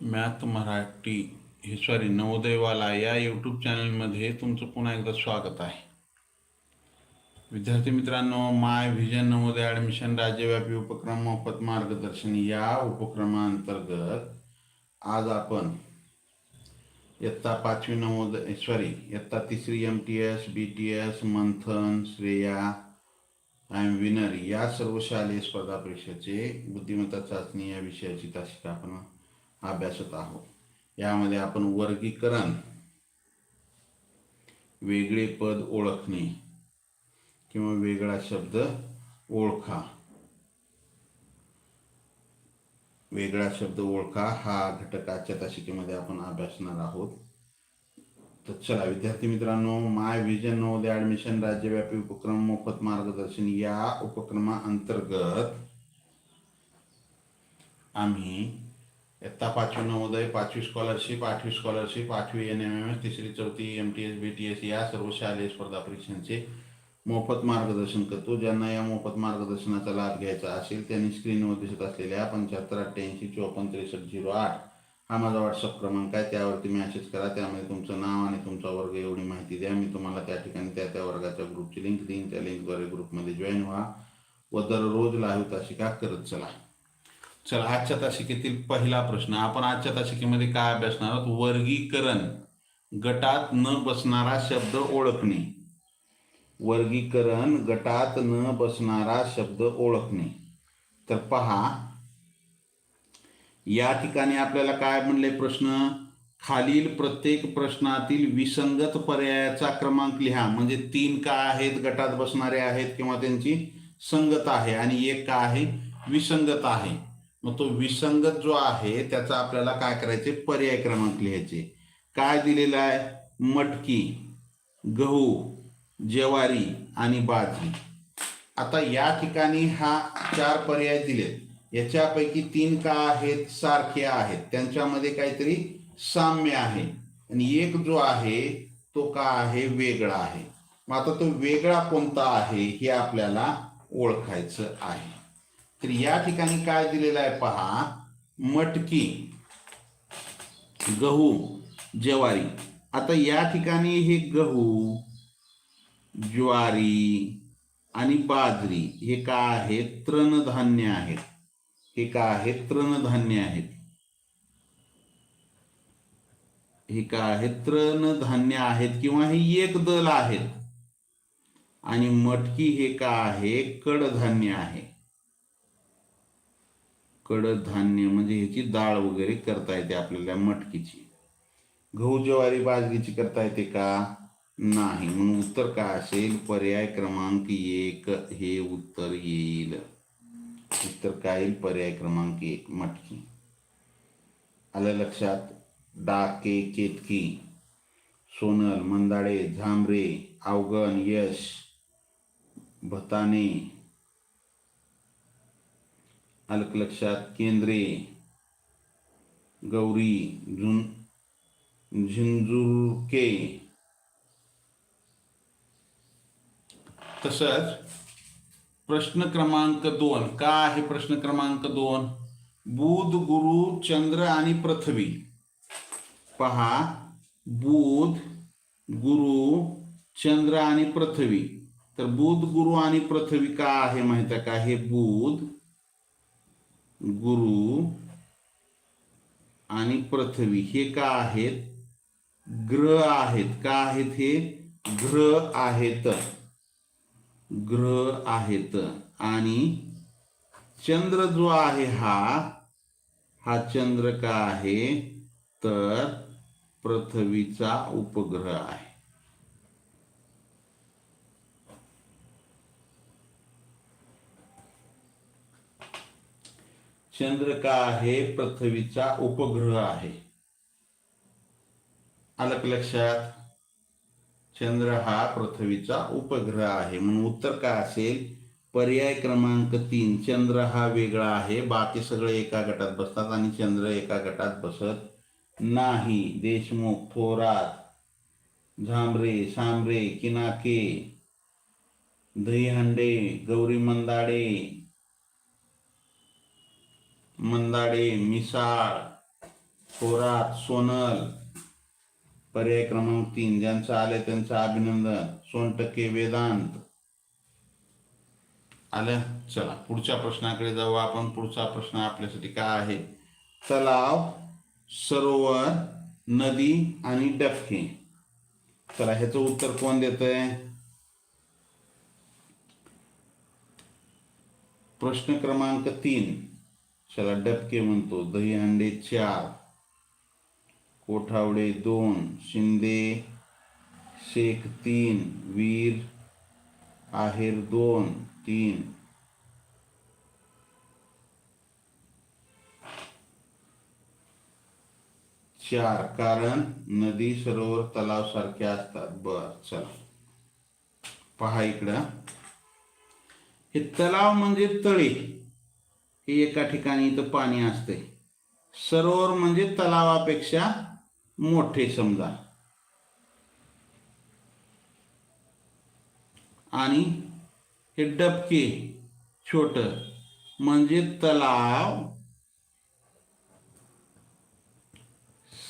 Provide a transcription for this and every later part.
Math Marathi हे sorry नवोदयवाला या YouTube चॅनलमध्ये तुमचं पुन्हा एकदा स्वागत आहे. विद्यार्थी मित्रांनो माय व्हिजन नवोदय ॲडमिशन राज्यव्यापी उपक्रम मोफत मार्गदर्शन या उपक्रमांतर्गत आज आपण इयत्ता पाचवी नवोदय eh, सॉरी इयत्ता तिसरी M T S B T S Manthan Shreya I am winner या सर्व शालेय स्पर्धा परीक्षेचे बुद्धिमत्ता चाचणी या विषयाची तासिका आपण अभ्यासत आहोत. यामध्ये आपण वर्गीकरण वेगळे पद ओळखणे किंवा वेगळा शब्द ओळखा. वेगळा शब्द ओळखा हा घटक आजच्या तासिकेमध्ये आपण अभ्यासणार आहोत. तर चला विद्यार्थी मित्रांनो माय विजन नवोदय ॲडमिशन राज्यव्यापी उपक्रम मोफत मार्गदर्शन या उपक्रमाअंतर्गत आम्ही इयत्ता पाचवी नवोदय पाचवी स्कॉलरशिप आठवी स्कॉलरशिप आठवी एन एम एम एस तिसरी चौथी M T S B T S या सर्व शालेय स्पर्धा परीक्षांचे मोफत मार्गदर्शन करतो. ज्यांना या मोफत मार्गदर्शनाचा लाभ घ्यायचा असेल त्यांनी स्क्रीनवर दिसत असलेल्या पंच्याहत्तर अठ्ठ्याऐंशी चोपन्न त्रेसष्ट झिरो आठ हा माझा व्हॉट्सअप क्रमांक आहे. त्यावरती मॅसेज करा. त्यामध्ये तुमचं नाव आणि तुमचा वर्ग एवढी माहिती द्या. मी तुम्हाला त्या ठिकाणी त्या त्या वर्गाच्या ग्रुपची लिंक देईन. त्या लिंकद्वारे ग्रुपमध्ये जॉईन व्हा व दररोज लाईव्ह तासिका करत चला. चला आजच्या तासिकेतील पहिला प्रश्न आपण आजच्या तासिकेमध्ये काय अभ्यासणार आहोत? वर्गीकरण. गटात न बसणारा शब्द ओळखणे. वर्गीकरण गटात न बसणारा शब्द ओळखणे. तर पहा या ठिकाणी आपल्याला काय म्हणले प्रश्न? खालील प्रत्येक प्रश्नातील विसंगत पर्यायाचा क्रमांक लिहा. म्हणजे तीन का आहेत? गटात बसणारे आहेत किंवा त्यांची संगत आहे आणि एक का आहे? विसंगत आहे. मग तो विसंगत जो आहे त्याचा आपल्याला काय करायचे? पर्याय क्रमांक लिहायचे. काय दिलेलं आहे? मटकी गहू ज्वारी आणि बाजरी. आता या ठिकाणी हा चार पर्याय दिलेत. याच्यापैकी तीन का आहेत? सारखे आहेत. त्यांच्यामध्ये काहीतरी साम्य आहे. आणि एक जो आहे तो का आहे? वेगळा आहे. मग आता तो वेगळा कोणता आहे हे आपल्याला ओळखायचं आहे. तर या ठिकाणी काय दिलेलं आहे पहा. मटकी गहू ज्वारी. आता या ठिकाणी हे गहू ज्वारी आणि बाजरी हे का आहेत? तृणधान्य आहेत. हे का आहेत? तृणधान्य आहेत. हे का आहेत? तृणधान्य आहेत किंवा हे एक दल आहेत. आणि मटकी हे का आहे? कडधान्य आहे. कडधान्य म्हणजे ह्याची डाळ वगैरे करता येते आपल्याला मटकीची. गहू ज्वारी बाजरीची करता येते का? नाही. म्हणून उत्तर काय असेल? पर्याय क्रमांक एक हे उत्तर येईल. उत्तर काय येईल? पर्याय क्रमांक एक मटकी. आलं लक्षात? डाके केतकी. सोनल मंदाडे झांबरे अवगण यश भताने. अलक लक्षात केंद्रे गौरी झुन झिंजुरके तसंच प्रश्न क्रमांक दोन. का आहे प्रश्न क्रमांक दोन? बुध गुरु चंद्र आणि पृथ्वी. पहा. बुध गुरु चंद्र आणि पृथ्वी. तर बुध गुरु आणि पृथ्वी का आहे माहिती आहे का? हे बुध गुरु आणि पृथ्वी हे का आहेत? ग्रह आहेत. का आहेत हे? ग्रह आहेत. ग्रह आहेत. आणि चंद्र जो आहे हा हा चंद्र का आहे? तर पृथ्वीचा उपग्रह आहे. चंद्र का आहे? पृथ्वीचा उपग्रह आहे. आलं लक्षात? चंद्र हा पृथ्वीचा उपग्रह आहे. म्हणून उत्तर काय असेल? पर्याय क्रमांक तीन चंद्र हा वेगळा आहे. बाकी सगळे एका गटात बसतात आणि चंद्र एका गटात बसत नाही. देशमुख थोरात झांबरे सांबरे किनाके दहीहंडे गौरी मंदाडे मंदाडे मिसाळ थोरात सोनल पर्याय क्रमांक तीन ज्यांचं आले त्यांचं अभिनंदन. सोनटक्के वेदांत. आलं? चला पुढच्या प्रश्नाकडे जाऊ. आपण पुढचा प्रश्न आपल्यासाठी काय आहे? तलाव सरोवर नदी आणि डफके चला ह्याचं उत्तर कोण देत प्रश्न क्रमांक तीन. त्याला डबके म्हणतो दहीहंडे चार कोठावडे दोन शिंदे शेख तीन वीर आहेर दोन तीन. चार कारण नदी सरोवर तलाव सारखे असतात. बर चला. पहा इकडं. हे तलाव म्हणजे तळे. हे एका ठिकाणी इथं पाणी असते सरोवर म्हणजे तलावापेक्षा मोठे समजा. आणि हे डबके छोट म्हणजे तलाव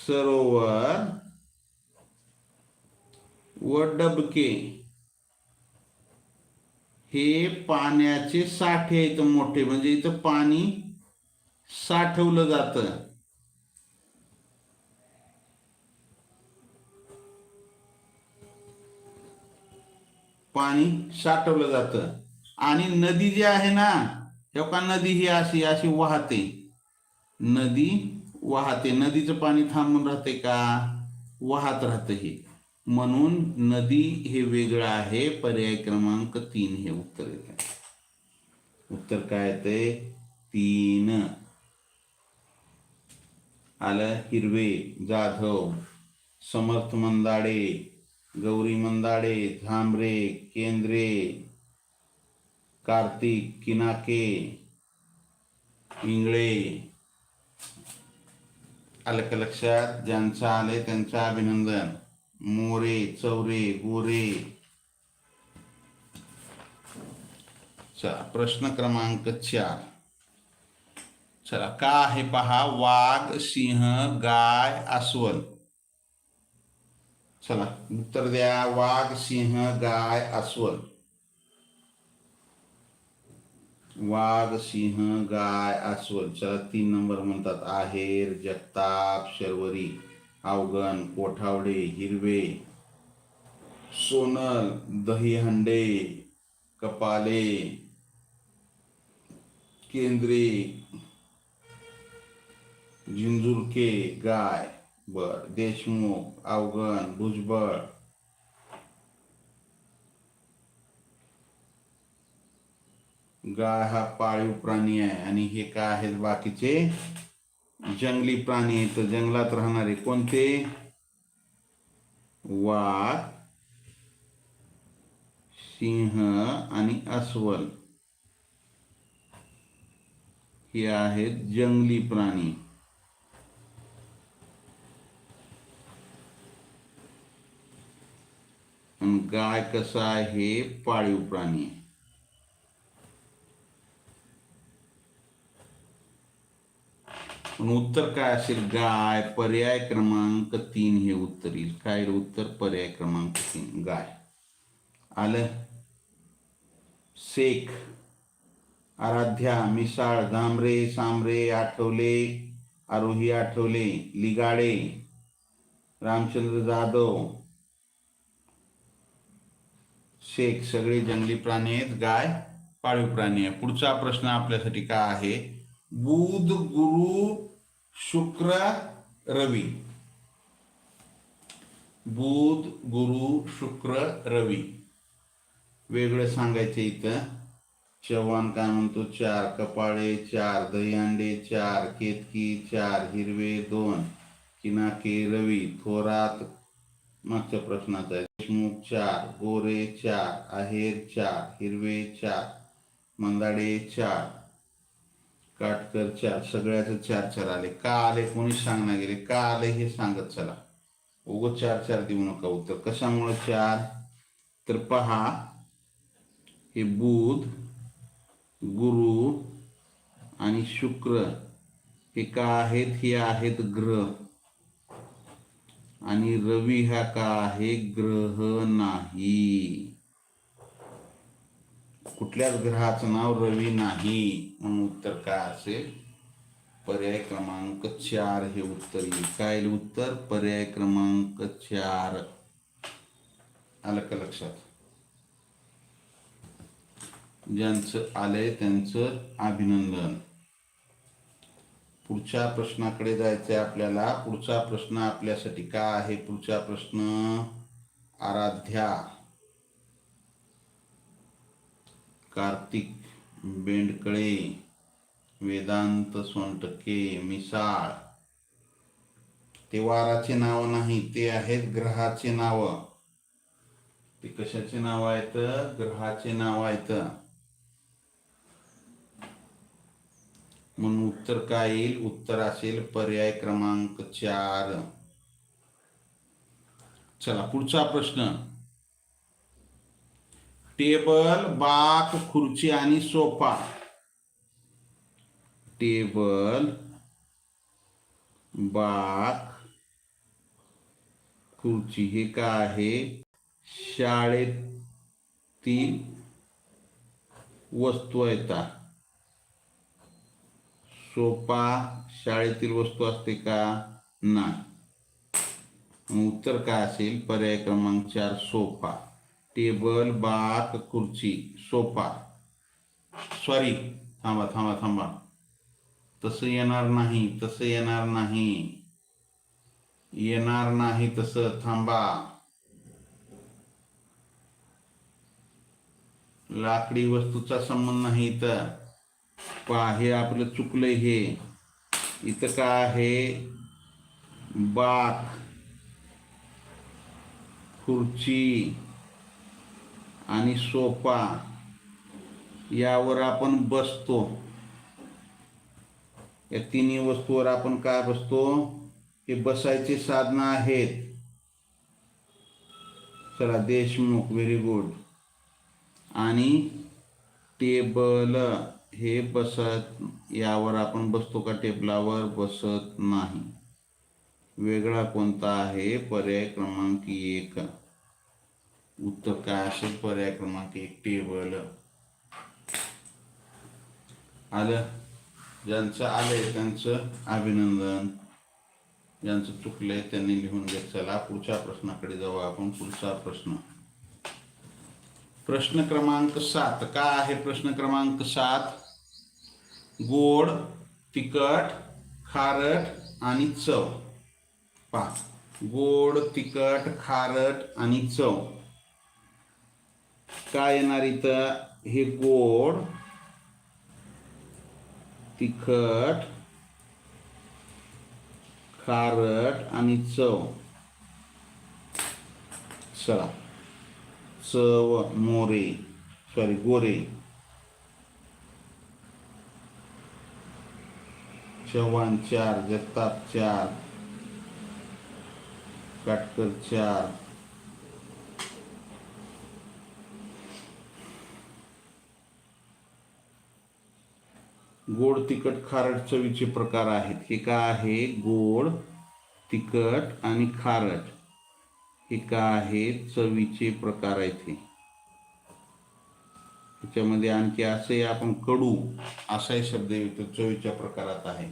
सरोवर व डबके. हे पाण्याचे साठे आहेत मोठे म्हणजे इथं पाणी साठवलं जातं. पाणी साठवलं जातं. आणि नदी जी आहे ना का नदी ही अशी अशी वाहते. नदी वाहते. नदीचं पाणी थांबून राहते का? वाहत राहतं हे. म्हणून नदी हे वेगळं आहे पर्याय क्रमांक तीन हे उत्तर येते उत्तर काय येते तीन. आलं? हिरवे जाधव समर्थ मंदाडे गौरी मंदाडे झांबरे केंद्रे कार्तिक किनाके इंगळे. आलं का लक्षात? ज्यांचं आलंय त्यांचं अभिनंदन. मोरे चौरे गोरे. चला प्रश्न क्रमांक चार. चला का आहे पहा वाघ सिंह गाय अस्वल? चला उत्तर द्या वाघ सिंह गाय अस्वल. वाघ सिंह गाय अस्वल. चला तीन नंबर म्हणतात आहेर जगताप शर्वरी. अवगण कोठावडे, हिरवे, सोनल, दहीहंडे, कपाले, केंद्रे जिंजुरके गाय बर देशमुख अवगण भुजबळ, गाय हा पाळीव प्राणी आहे. आणि हे काय आहेत बाकीचे? जंगली प्राणी तर जंगलात राहणारे कोणते? वाघ सिंह आणि अस्वल. हे आहेत जंगली प्राणी. गाय कसा आहे? पाळीव प्राणी. पण उत्तर काय असेल? गाय पर्याय क्रमांक तीन हे उत्तर येईल. काय उत्तर? पर्याय क्रमांक तीन. गाय. आलं? शेख. आराध्या मिसाळ जांभरे सांबरे आठवले. आरोही आठवले. लिगाडे. रामचंद्र जाधव. शेख सगळे जंगली प्राणी आहेत. गाय पाळीव प्राणी आहे. पुढचा प्रश्न आपल्यासाठी काय आहे? बुध गुरु शुक्र रवी. बुध गुरु शुक्र रवी. वेगळं सांगायचं इथं. चव्हाण काय म्हणतो? चार कपाळे चार दहीहंडे चार केतकी चार हिरवे दोन किनाके रवी. थोरात मागच्या प्रश्नाचा आहे. देशमुख चार. गोरे चार. आहेर चार. हिरवे चार. मंदाडे चार. काटकर चार सगळ्याचे चार चार आले. का आले? कोणी सांगणार गेले. का आले? हे सांगत चला. उगं चार चार देऊ नका उत्तर. कशामुळे चार? तर पहा हे बुध गुरु आणि शुक्र हे का आहेत? हे आहेत ग्रह. आणि रवी हा का आहे? ग्रह नाही. कुठल्याच ग्रहाचं नाव रवी नाही म्हणून उत्तर काय असेल? पर्याय क्रमांक चार हे उत्तर येईल. काय येईल उत्तर? पर्याय क्रमांक चार. आलं का लक्षात? ज्यांचं आलंय त्यांचं अभिनंदन. पुढच्या प्रश्नाकडे जायचंय आपल्याला. पुढचा प्रश्न आपल्यासाठी काय आहे? पुढचा प्रश्न आराध्या. कार्तिक बेंडकळे वेदांत सोनटके मिसाळ. ते वाराचे नाव नाही ते आहेत ग्रहाचे नाव. ते कशाचे नाव आहेत? ग्रहाचे नाव आहेत. म्हणून उत्तर काय येईल? उत्तर असेल पर्याय क्रमांक चार. चला पुढचा प्रश्न. टेबल बाक खुर्ची आणि सोफा. टेबल बाक खुर्ची हे काय आहे? शाळेतील वस्तू येतात सोफा शाळेतील वस्तू असते का? नाही. उत्तर काय असेल? पर्याय क्रमांक चार सोफा. टेबल बाक खुर्ची सोफा. सॉरी थांबा थांबा थांबा. तसं येणार नाही तसं येणार नाही. येणार नाही तसं थांबा. लाकडी वस्तूचा संबंध नाही इथं. पहा हे आपलं चुकलंय हे. इथं काय आहे? बाक खुर्ची. आणि सोफा यावर आपण बसतो. या तिन्ही वस्तूवर आपण काय बसतो? हे बसायचे साधनं आहेत. चला देशमुख व्हेरी गुड. आणि टेबल हे बसत यावर आपण बसतो का? टेबलावर बसत नाही. वेगळा कोणता आहे? पर्याय क्रमांक एक. उत्तर काय असेल पर्याय क्रमांक एक टेबल आलं ज्यांचं आलंय त्यांचं अभिनंदन ज्यांचं चुकलंय त्यांनी लिहून घेत चला पुढच्या प्रश्नाकडे जाऊ आपण पुढचा प्रश्न प्रश्न क्रमांक सात काय आहे प्रश्न क्रमांक सात गोड तिखट खारट आणि चव पहा गोड तिखट खारट आणि चव काय येणार इथं? हे गोड तिखट खारट आणि चव. चला. चव मोरे सॉरी गोरे. चव्हाण चार जगताप चार काटकर चार. गोड तिखट खारट चवीचे प्रकार आहेत. हे काय आहे? गोड तिखट आणि खारट. हे काय आहे? चवीचे प्रकार आहेत हे. त्याच्यामध्ये आणखी असे आपण कडू असाही शब्द येतो चवीच्या प्रकारात आहे.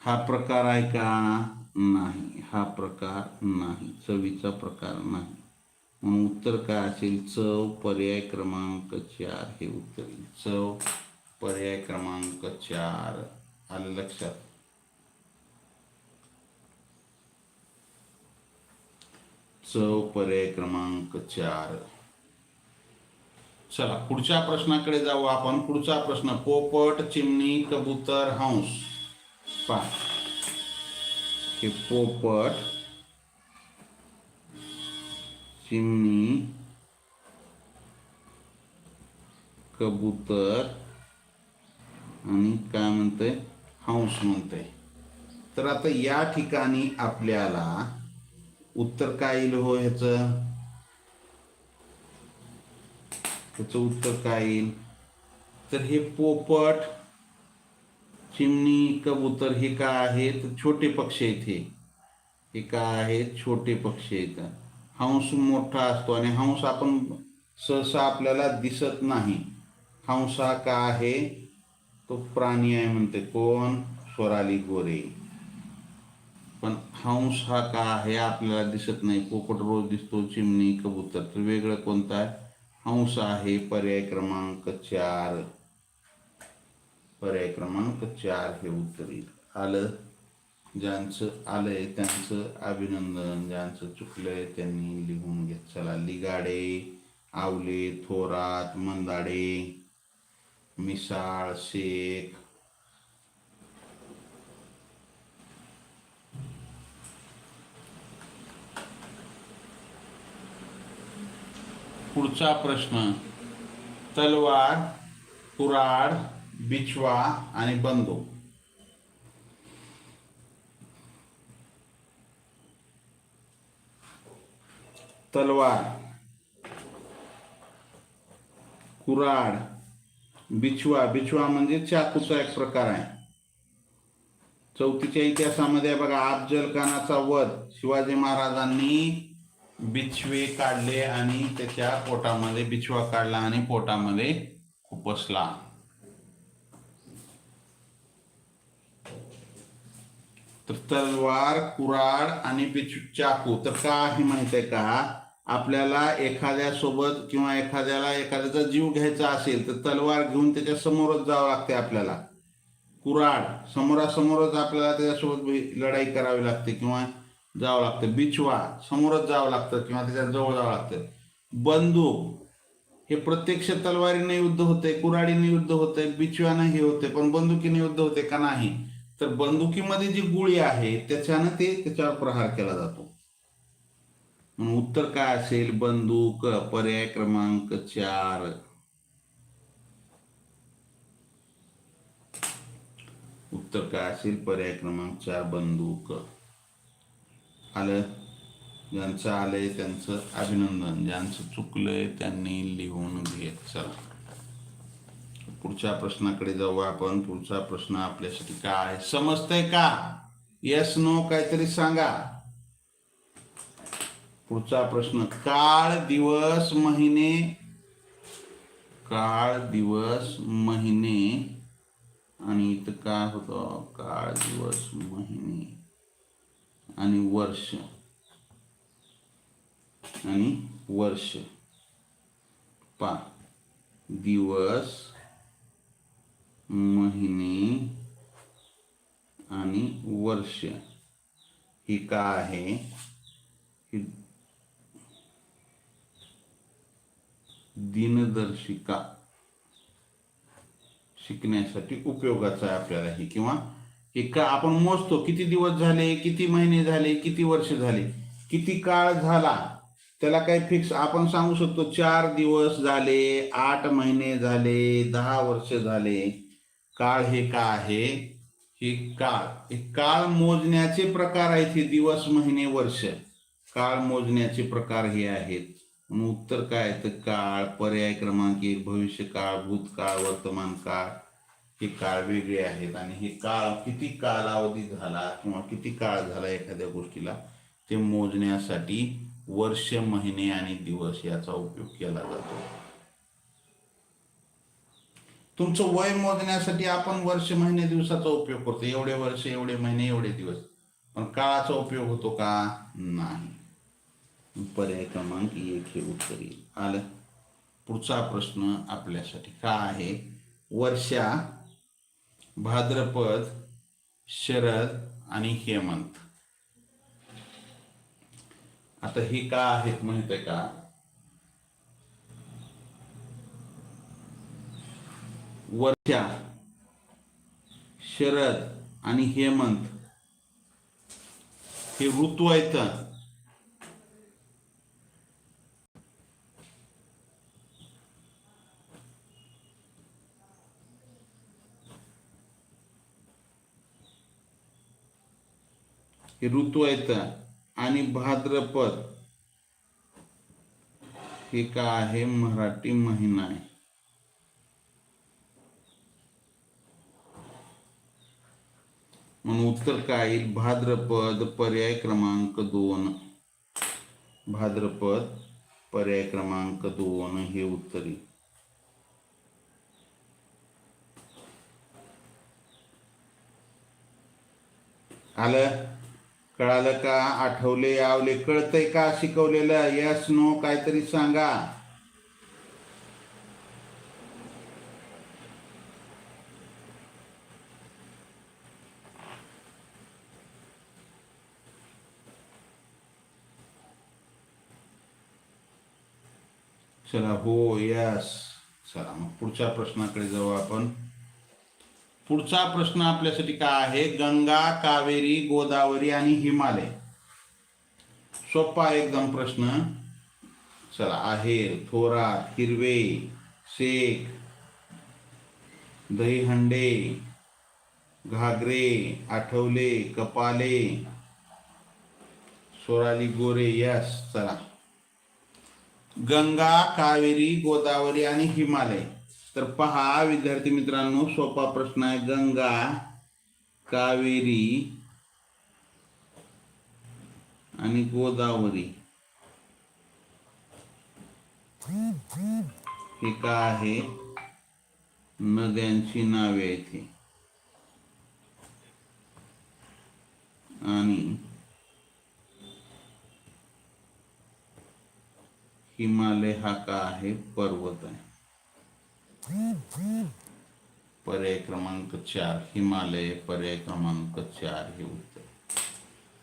हा प्रकार आहे का? नाही. हा प्रकार नाही. चवीचा प्रकार नाही. म्हणून उत्तर काय असेल? चव पर्याय क्रमांक चार. हे उत्तर चव पर्याय क्रमांक चार आलं लक्षात. चव पर्याय क्रमांक चार. चला पुढच्या प्रश्नाकडे जाऊ आपण. पुढचा प्रश्न पोपट चिमणी कबूतर हंस. पा हे पोपट चिमणी कबूतर आणि काय म्हणतंय? हंस म्हणतंय. तर आता या ठिकाणी आपल्याला उत्तर काय येईल हो ह्याचं? त्याचं उत्तर काय येईल? तर हे पोपट चिमणी कबूतर हे काय आहेत? छोटे पक्षी आहेत हे. हे काय आहे छोटे पक्षी आहेत. हंस मोठा असतो आणि हंस आपण सहसा आपल्याला दिसत नाही. हंस हा का आहे? तो प्राणी आहे म्हणते कोण? स्वराली गोरे. पण हंस हा का हे आपल्याला दिसत नाही. पोपट रोज दिसतो चिमणी कबूतर. तर वेगळं कोणतं आहे? हंस आहे पर्याय क्रमांक चार. पर्याय क्रमांक चार हे उत्तर. येईल आलं? ज्यांचं आलंय त्यांचं अभिनंदन. ज्यांचं चुकलंय त्यांनी लिहून घेत चला. लिगाडे आवले थोरात मंदाडे. मिसाळ शेख पुढचा प्रश्न तलवार कुराड बिछवा आणि बंदूक. तलवार कुराड बिछवा बिछवा म्हणजे चाकूचा एक प्रकार आहे. चौथीच्या इतिहासामध्ये बघा अफजल खानाचा वध. शिवाजी महाराजांनी बिछवे काढले आणि त्याच्या पोटामध्ये बिछवा काढला आणि पोटामध्ये खुपसला तर तलवार कुराड आणि बिचू चाकू. तर का हे माहीत आहे का? आपल्याला एखाद्या सोबत किंवा एखाद्याला एखाद्याचा जीव घ्यायचा असेल तर तलवार घेऊन त्याच्या समोरच जावं लागते आपल्याला. कुराड समोरासमोरच आपल्याला त्याच्यासोबत लढाई करावी लागते किंवा जावं लागतं. बिछवा समोरच जावं लागतं किंवा त्याच्याजवळ जावं लागतं. बंदूक हे प्रत्यक्ष तलवारीने युद्ध होते कुराडीने युद्ध होते बिछव्याने हे होते पण बंदुकीने युद्ध होते का नाही? तर बंदुकीमध्ये जी गुळी आहे त्याच्यानं ते त्याच्यावर प्रहार केला जातो. म्हणून उत्तर काय असेल? बंदूक पर्याय क्रमांक चार. उत्तर काय असेल? पर्याय क्रमांक चार बंदूक. आलं? ज्यांचं आलंय त्यांचं अभिनंदन. ज्यांचं चुकलंय त्यांनी लिहून घेत चला. पुढच्या प्रश्नाकडे जाऊ आपण. पुढचा प्रश्न आपल्यासाठी काय? समजतंय का? येस नो काहीतरी सांगा. पुढचा प्रश्न. काळ दिवस महिने. काळ दिवस महिने. आणि इथं काय होतं? काळ दिवस महिने. आणि वर्ष. आणि वर्ष. पा. दिवस महिने. आणि वर्ष. ही का आहे? ही दिनदर्शिका शिकण्यासाठी उपयोगाचं आहे आपल्याला हे. किंवा एका आपण मोजतो किती दिवस झाले किती महिने झाले किती वर्ष झाले किती काळ झाला त्याला काही फिक्स आपण सांगू शकतो चार दिवस झाले आठ महिने झाले दहा वर्ष झाले. काळ हे का आहे? हे काळ. हे काळ मोजण्याचे प्रकार आहेत हे दिवस महिने वर्ष. काळ मोजण्याचे प्रकार हे आहेत. मग उत्तर काय? तर काळ पर्याय क्रमांक एक भविष्य काळ भूतकाळ वर्तमान काळ हे काळ वेगळे आहेत आणि हे काळ किती कालावधी झाला किंवा किती काळ झाला एखाद्या गोष्टीला ते मोजण्यासाठी वर्ष महिने आणि दिवस याचा उपयोग केला जातो. तुमचं वय मोजण्यासाठी आपण वर्ष महिने दिवसाचा उपयोग करतो. एवढे वर्ष एवढे महिने एवढे दिवस. पण काळाचा उपयोग होतो का? नाही. पर्याय क्रमांक एक हे उत्तर येईल. आलं? पुढचा प्रश्न आपल्यासाठी काय आहे? वर्षा भाद्रपद शरद आणि हेमंत. आता ही का आहेत माहीत आहे का? वर्षा शरद आणि हेमंत हे ऋतू आहेत. हे ऋतू आहेत. आणि भाद्रपद हे का आहे? मराठी महिना आहे. म्हणून उत्तर काय येईल? भाद्रपद पर्याय क्रमांक दोन. भाद्रपद पर्याय क्रमांक दोन हे उत्तर. येईल आलं? कळालं का? आठवले आवले. कळतंय का शिकवलेलं? यस नो काहीतरी सांगा. चला हो यस चला मग पुढच्या प्रश्नाकडे जाऊ आपण. पुढचा प्रश्न आपल्यासाठी काय आहे? गंगा कावेरी गोदावरी आणि हिमालय. सोपा एकदम प्रश्न. चला आहेर थोरात हिरवे शेख दहीहंडे घागरे आठवले कपाले सोराली गोरे यस चला. गंगा कावेरी गोदावरी आणि हिमालय. तर पहा विद्यार्थी मित्रांनो सोपा प्रश्न आहे. गंगा कावेरी आणि गोदावरी. हे का आहे? नद्यांची नावे इथे आणि हिमालय हा का आहे? पर्वत आहे. पर्याय क्रमांक चार हिमालय पर्याय क्रमांक चार हे उत्तर.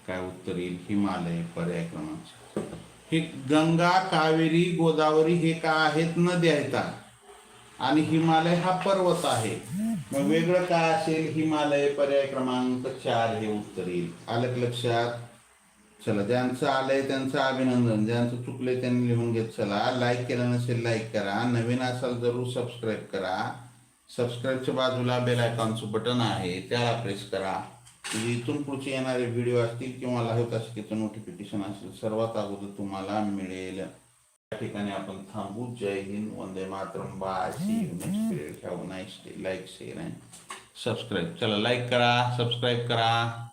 काय उत्तर येईल? हिमालय पर्याय क्रमांक चार. हे गंगा कावेरी गोदावरी हे का आहेत? नद्या आहेत. आणि हिमालय हा पर्वत आहे. मग वेगळं काय असेल? हिमालय पर्याय क्रमांक चार हे उत्तर येईल. आलं लक्षात? चला ज्यांचं आलंय त्यांचं अभिनंदन ज्यांचं चुकलंय त्यांनी लिहून घेत चला. लाईक केलं नसेल लाईक करा. नवीन असाल जरूर सबस्क्राईब करा. सबस्क्राईबच्या बाजूला बेल आयकॉनचं बटन आहे त्याला प्रेस करा. म्हणजे इथून पुढचे येणारे व्हिडिओ असतील किंवा लाईव्ह तासिकेचं नोटिफिकेशन असेल सर्वात अगोदर तुम्हाला मिळेल. या ठिकाणी आपण थांबू. जय हिंद वंदे Mataram. Bye see you next period have nice day like share and subscribe चला लाईक करा सबस्क्राईब करा.